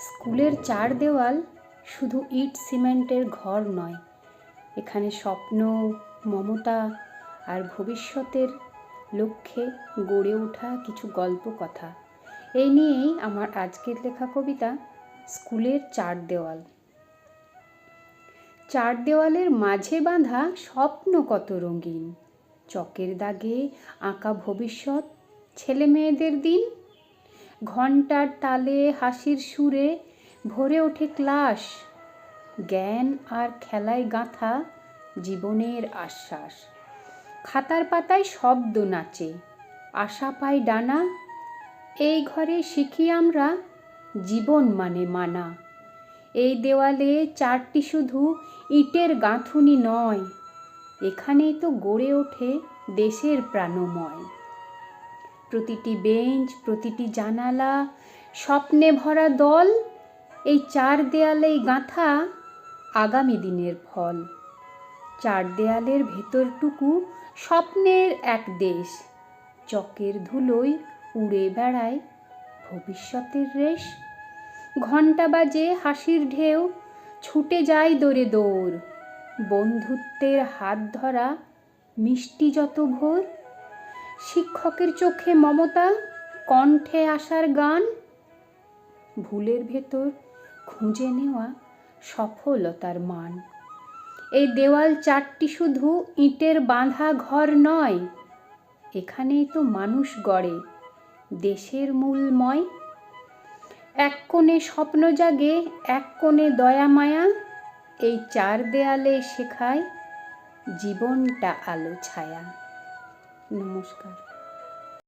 স্কুলের চার দেওয়াল শুধু ইট সিমেন্টের ঘর নয়, এখানে স্বপ্ন, মমতা আর ভবিষ্যতের লক্ষ্যে গড়ে ওঠা কিছু গল্প কথা এই নিয়েই আমার আজকের লেখা কবিতা স্কুলের চার দেওয়াল। চার দেওয়ালের মাঝে বাঁধা স্বপ্ন কত রঙিন, চকের দাগে আঁকা ভবিষ্যৎ ছেলে মেয়েদের দিন ঘণ্টার তালে হাসির সুরে ভরে ওঠে ক্লাস। জ্ঞান আর খেলায় গাঁথা জীবনের আশ্বাস। খাতার পাতায় শব্দ নাচে, আশা পায় ডানা। এই ঘরে শিখি আমরা জীবন মানে মানা। এই দেওয়ালে চারটি শুধু ইটের গাঁথুনি নয়, এখানেই তো গড়ে ওঠে দেশের প্রাণময়। প্রতিটি বেঞ্চ, প্রতিটি জানালা, স্বপ্নে ভরা দল, এই চার দেয়ালেই গাঁথা আগামী দিনের ফল। চার দেয়ালের ভেতরটুকু স্বপ্নের এক দেশ। চকের ধুলোয় উড়ে বেড়ায় ভবিষ্যতের রেশ। ঘণ্টা বাজে হাসির ঢেউ, ছুটে যায় দৌড়ে দৌড়। বন্ধুত্বের হাত ধরা মিষ্টি যত ভোর শিক্ষকের চোখে মমতা, কণ্ঠে আসার গান। ভুলের ভেতর খুঁজে নেওয়া সফলতার মান। এই দেওয়াল চারটি শুধু ইটের বাঁধা ঘর নয়, এখানেই তো মানুষ গড়ে দেশের মূলময়। এক কোণে স্বপ্ন জাগে, এক কোণে দয়া মায়া, এই চার দেয়ালে শেখায় জীবনটা আলো ছায়া। নমস্কার